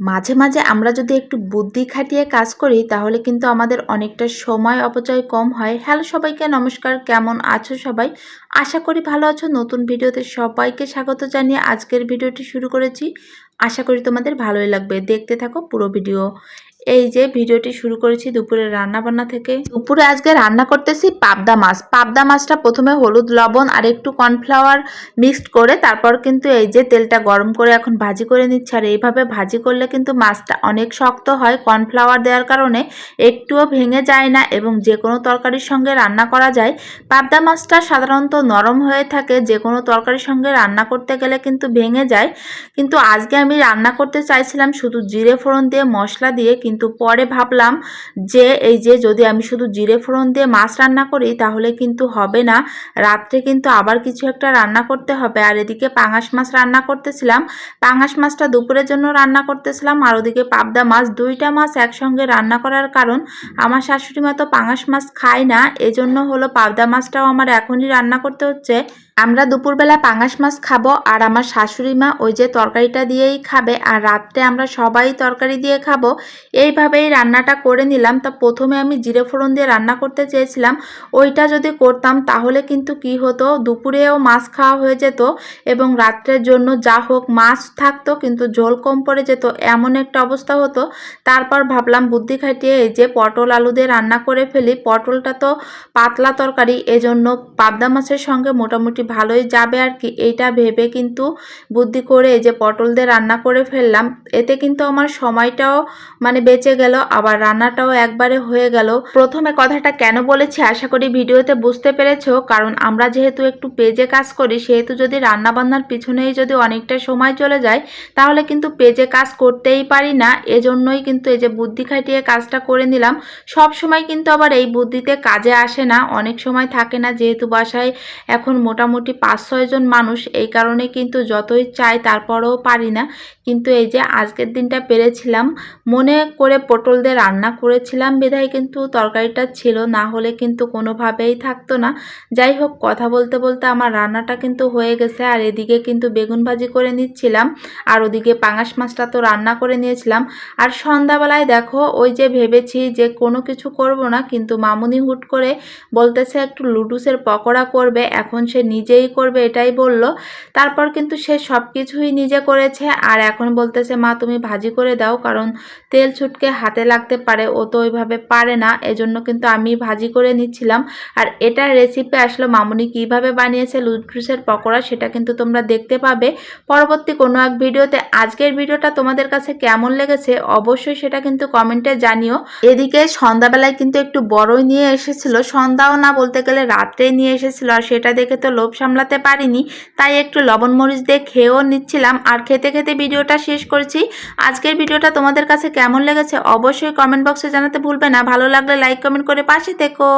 মাঝে মাঝে আমরা যদি একটু বুদ্ধি খাটিয়ে কাজ করি, তাহলে কিন্তু আমাদের অনেকটা সময় অপচয় কম হয়। হ্যালো সবাইকে, নমস্কার। কেমন আছো সবাই? আশা করি ভালো আছো। নতুন ভিডিওতে সবাইকে স্বাগত জানিয়ে আজকের ভিডিওটি শুরু করেছি। আশা করি তোমাদের ভালোই লাগবে। দেখতে থাকো পুরো ভিডিও। এই যে ভিডিওটি শুরু করেছি দুপুরে রান্না বান্না থেকে। দুপুরে আজকে রান্না করতেছি পাবদা মাছ। পাবদা মাছটা প্রথমে হলুদ, লবণ আর একটু কর্নফ্লাওয়ার মিক্সড করে তারপর কিন্তু এই যে তেলটা গরম করে এখন ভাজি করে নিচ্ছে। আর এইভাবে ভাজি করলে কিন্তু মাছটা অনেক শক্ত হয়। কর্নফ্লাওয়ার দেওয়ার কারণে একটুও ভেঙে যায় না এবং যে কোনো তরকারির সঙ্গে রান্না করা যায়। পাবদা মাছটা সাধারণত নরম হয়ে থাকে। যে কোনো তরকারির সঙ্গে রান্না করতে গেলে কিন্তু ভেঙে যায়। কিন্তু আজকে আমি রান্না করতে চাইছিলাম শুধু জিরে ফোড়ন দিয়ে মশলা দিয়ে কিন্তু পরে ভাবলাম যে এই যে যদি আমি শুধু জিরে ফোড়ন দিয়ে মাছ রান্না করি, তাহলে কিন্তু হবে না। রাত্রে কিন্তু আবার কিছু একটা রান্না করতে হবে। আর এদিকে পাঙাশ মাছ রান্না করতেছিলাম। পাঙাশ মাছটা দুপুরের জন্য রান্না করতেছিলাম। আর ওদিকে পাবদা মাছ, দুইটা মাছ একসঙ্গে রান্না করার কারণ আমার শাশুড়ি মা তো পাঙাশ মাছ খায় না। এজন্য হলো পাবদা মাছটাও আমার এখনই রান্না করতে হচ্ছে। আমরা দুপুরবেলা পাঙাশ মাছ খাব আর আমার শাশুড়ি মা ওই যে তরকারিটা দিয়েই খাবে আর রাত্রে আমরা সবাই তরকারি দিয়ে খাব। এইভাবেই রান্নাটা করে নিলাম। তা প্রথমে আমি জিরে ফোড়ন দিয়ে রান্না করতে চেয়েছিলাম। ওইটা যদি করতাম তাহলে কিন্তু কি হতো? দুপুরেও মাছ খাওয়া হয়ে যেত এবং রাত্রের জন্য যা হোক মাছ থাকতো কিন্তু ঝোল কম পড়ে যেত, এমন একটা অবস্থা হতো। তারপর ভাবলাম বুদ্ধি খাটিয়ে এই যে পটল আলু দিয়ে রান্না করে ফেলি। পটলটা তো পাতলা তরকারি, এজন্য পাবদা মাছের সঙ্গে মোটামুটি ভালোই যাবে আর কি, এইটা ভেবে কিন্তু বুদ্ধি করে যে পটল দিয়ে রান্না করে ফেললাম, এতে কিন্তু আমার সময়টাও মানে বেঁচে গেল, আবার রান্নাটাও একবারে হয়ে গেল। প্রথমে কথাটা কেন বলেছি আশা করি ভিডিওতে বুঝতে পেরেছ, কারণ আমরা যেহেতু একটু পেজে কাজ করি, সেহেতু যদি রান্না বান্নার পিছনেই যদি অনেকটা সময় চলে যায়, তাহলে কিন্তু পেজে কাজ করতেই পারি না, এজন্যই কিন্তু এই যে বুদ্ধি খাটিয়ে কাজটা করে নিলাম। সব সময় কিন্তু আবার এই বুদ্ধিতে কাজে আসে না, অনেক সময় থাকে না, যেহেতু বাসায় এখন মোটামুটি পাঁচ ছয়জন মানুষ এই কারণে কিন্তু যতই চাই তারপরেও পারি না। কিন্তু এই যে আজকের দিনটা পেরেছিলাম, মনে করে পটল দিয়ে রান্না করেছিলাম, বিধায় কিন্তু তরকারিটা ছিল, না হলে কিন্তু কোনোভাবেই থাকতো না। যাই হোক, কথা বলতে বলতে আমার রান্নাটা কিন্তু হয়ে গেছে, আর এদিকে কিন্তু বেগুন ভাজি করে নিচ্ছিলাম, আর ওদিকে পাঙাশ মাছটা তো রান্না করে নিয়েছিলাম। আর সন্ধ্যাবেলায় দেখো, ওই যে ভেবেছি যে কোনো কিছু করব না, কিন্তু মামুনি হুট করে বলতেছে একটু লুডুসের পকোড়া করবে, এখন সে নিজেই করবে এটাই বলল। তারপর কিন্তু সে সব কিছুই নিজে করেছে আর এখন বলতেছে, মা, তুমি ভাজি করে দাও কারণ তেল ছুটকে হাতে লাগতে পারে, ও তো ওইভাবে পারে না। এজন্য কিন্তু আমি ভাজি করে নিচ্ছিলাম। আর এটার রেসিপি আসলে মামুনি কীভাবে বানিয়েছে লুডুসের পকোড়া, সেটা কিন্তু তোমরা দেখতে পাবে। পরবর্তী কোনো এক ভিডিওতে আজকের ভিডিওটা তোমাদের কাছে কেমন লেগেছে অবশ্যই সেটা কিন্তু কমেন্টে জানিও। এদিকে সন্ধ্যাবেলায় কিন্তু একটু বড়ই নিয়ে এসেছিল, সন্ধ্যাও না বলতে গেলে রাত্রেই নিয়ে এসেছিল আর সেটা দেখে তো লোভ সামলাতে পারিনি, তাই একটু লবণ মরিচ দিয়ে খেয়েও নিচ্ছিলাম। আর খেতে খেতে ভিডিওটা শেষ করছি। আজকের ভিডিওটা তোমাদের কাছে কেমন লেগেছে অবশ্যই কমেন্ট বক্সে জানাতে ভুলবে না। ভালো লাগলে লাইক, কমেন্ট করে পাশে থেকো।